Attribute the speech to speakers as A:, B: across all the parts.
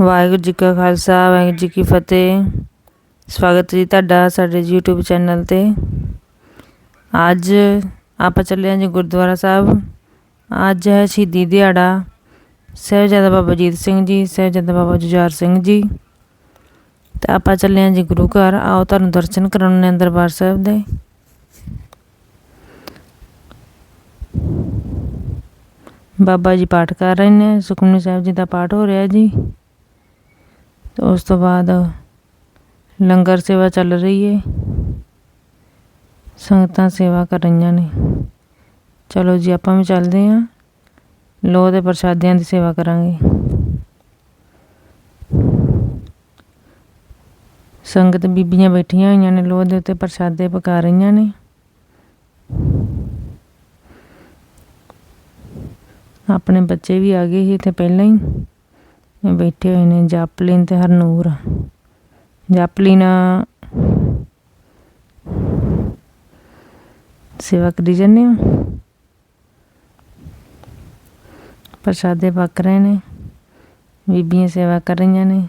A: ਵਾਹਿਗੁਰੂ ਜੀ ਕਾ ਖਾਲਸਾ, ਵਾਹਿਗੁਰੂ ਜੀ ਕੀ ਫਤਿਹ। ਸਵਾਗਤ ਜੀ ਤੁਹਾਡਾ ਸਾਡੇ YouTube ਚੈਨਲ ਤੇ। ਅੱਜ ਆਪਾਂ ਚੱਲੇ ਹਾਂ ਜੀ ਗੁਰਦੁਆਰਾ ਸਾਹਿਬ। ਅੱਜ ਹੈ ਸ਼ਹੀਦੀ ਦਿਹਾੜਾ। ਸਾਹਿਬਜ਼ਾਦਾ ਬਾਬਾ ਜੀਤ ਸਿੰਘ ਜੀ, ਸਾਹਿਬਜ਼ਾਦਾ ਬਾਬਾ ਜੁਝਾਰ ਸਿੰਘ ਜੀ। ਤੇ ਆਪਾਂ ਚੱਲੇ ਹਾਂ ਜੀ ਗੁਰੂ ਘਰ। ਆਓ ਤੁਹਾਨੂੰ ਦਰਸ਼ਨ ਕਰਾਉਣੇ ਨੇ ਦਰਬਾਰ ਸਾਹਿਬ ਦੇ। ਬਾਬਾ ਜੀ ਪਾਠ ਕਰ ਰਹੇ ਨੇ, ਸੁਖਮਨੀ ਸਾਹਿਬ ਜੀ ਦਾ ਪਾਠ ਹੋ ਰਿਹਾ ਜੀ। ਤੇ ਉਸ ਤੋਂ ਬਾਅਦ ਲੰਗਰ ਸੇਵਾ ਚੱਲ ਰਹੀ ਹੈ ਸੰਗਤਾਂ ਸੇਵਾ ਕਰ ਰਹੀਆਂ ਨੇ। ਚਲੋ ਜੀ, ਆਪਾਂ ਵੀ ਚੱਲਦੇ ਹਾਂ ਲੋ ਦੇ ਪ੍ਰਸ਼ਾਦਿਆਂ ਦੀ ਸੇਵਾ ਕਰਾਂਗੇ। ਸੰਗਤ ਬੀਬੀਆਂ ਬੈਠੀਆਂ ਹੋਈਆਂ ਨੇ ਲੋਹ ਦੇ ਉੱਤੇ ਪ੍ਰਸ਼ਾਦੇ ਪਕਾ ਰਹੀਆਂ ਨੇ। ਆਪਣੇ ਬੱਚੇ ਵੀ ਆ ਗਏ ਸੀ ਇੱਥੇ ਪਹਿਲਾਂ ਹੀ। ਬੈਠੇ ਹੋਏ ਨੇ, ਜਾਪਲਿਨ ਤੇ ਹਰਨੂਰ। ਜਾਪਲਿਨ ਸੇਵਾ ਕਰੀ ਜਾਂਦੇ ਆ ਪ੍ਰਸ਼ਾਦੇ ਪੱਕ ਰਹੇ ਨੇ, ਬੀਬੀਆਂ ਸੇਵਾ ਕਰ ਰਹੀਆਂ ਨੇ।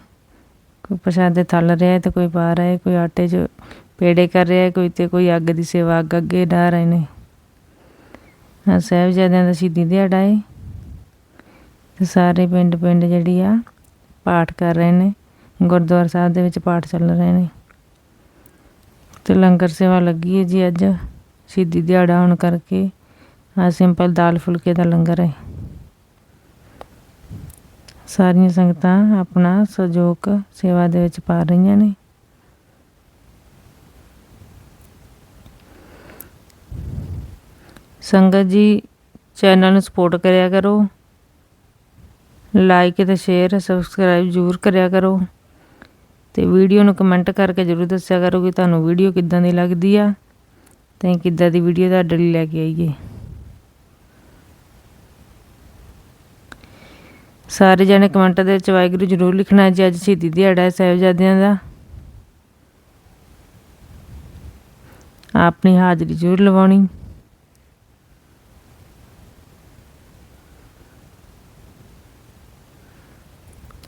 A: ਕੋਈ ਪ੍ਰਸ਼ਾਦੇ ਤਲ ਰਿਹਾ ਹੈ ਤੇ ਕੋਈ ਪਾ ਰਿਹਾ ਕੋਈ ਆਟੇ 'ਚ ਪੇੜੇ ਕਰ ਰਿਹਾ ਹੈ, ਕੋਈ ਤੇ ਕੋਈ ਅੱਗ ਦੀ ਸੇਵਾ ਅੱਗ ਅੱਗੇ ਡਾ ਰਹੇ ਨੇ। ਆ ਸਾਹਿਬਜ਼ਾਦਿਆਂ ਦਾ ਸ਼ਹੀਦੀ ਦਿਹਾੜਾ ਹੈ। ਸਾਰੇ ਪਿੰਡ ਪਿੰਡ ਜਿਹੜੀ ਆ ਪਾਠ ਕਰ ਰਹੇ ਨੇ, ਗੁਰਦੁਆਰਾ ਸਾਹਿਬ ਦੇ ਵਿੱਚ ਪਾਠ ਚੱਲ ਰਹੇ ਨੇ। ਤੇ ਲੰਗਰ ਸੇਵਾ ਲੱਗੀ ਹੈ ਜੀ ਅੱਜ, ਸ਼ਹੀਦੀ ਦਿਹਾੜਾ ਹੋਣ ਕਰਕੇ। ਆ ਸਿੰਪਲ ਦਾਲ ਫੁਲਕੇ ਦਾ ਲੰਗਰ ਹੈ। ਸਾਰੀਆਂ ਸੰਗਤਾਂ ਆਪਣਾ ਸਹਿਯੋਗ ਸੇਵਾ ਦੇ ਵਿੱਚ ਪਾ ਰਹੀਆਂ ਨੇ। ਸੰਗਤ ਜੀ, ਚੈਨਲ ਨੂੰ ਸਪੋਰਟ ਕਰਿਆ ਕਰੋ। ਲਾਈਕ ਤੇ ਸ਼ੇਅਰ ਸਬਸਕ੍ਰਾਈਬ ਜ਼ਰੂਰ ਕਰਿਆ ਕਰੋ। ਤੇ ਵੀਡੀਓ ਨੂੰ ਕਮੈਂਟ ਕਰਕੇ ਜ਼ਰੂਰ ਦੱਸਿਆ ਕਰੋ ਕਿ ਤੁਹਾਨੂੰ ਵੀਡੀਓ ਕਿੱਦਾਂ ਦੀ ਲੱਗਦੀ ਆ ਤੇ ਕਿੱਦਾਂ ਦੀ ਵੀਡੀਓ ਤੁਹਾਡੇ ਲਈ ਲੈ ਕੇ ਆਈਏ। ਸਾਰੇ ਜਣੇ ਕਮੈਂਟ ਦੇ ਵਿੱਚ ਵਾਹਿਗੁਰੂ ਜ਼ਰੂਰ ਲਿਖਣਾ ਜੀ, ਅੱਜ ਸ਼ਹੀਦੀ ਦਿਹਾੜਾ ਹੈ ਸਾਹਿਬਜ਼ਾਦਿਆਂ ਦਾ। ਆਪਣੀ ਹਾਜ਼ਰੀ ਜ਼ਰੂਰ ਲਵਾਉਣੀ।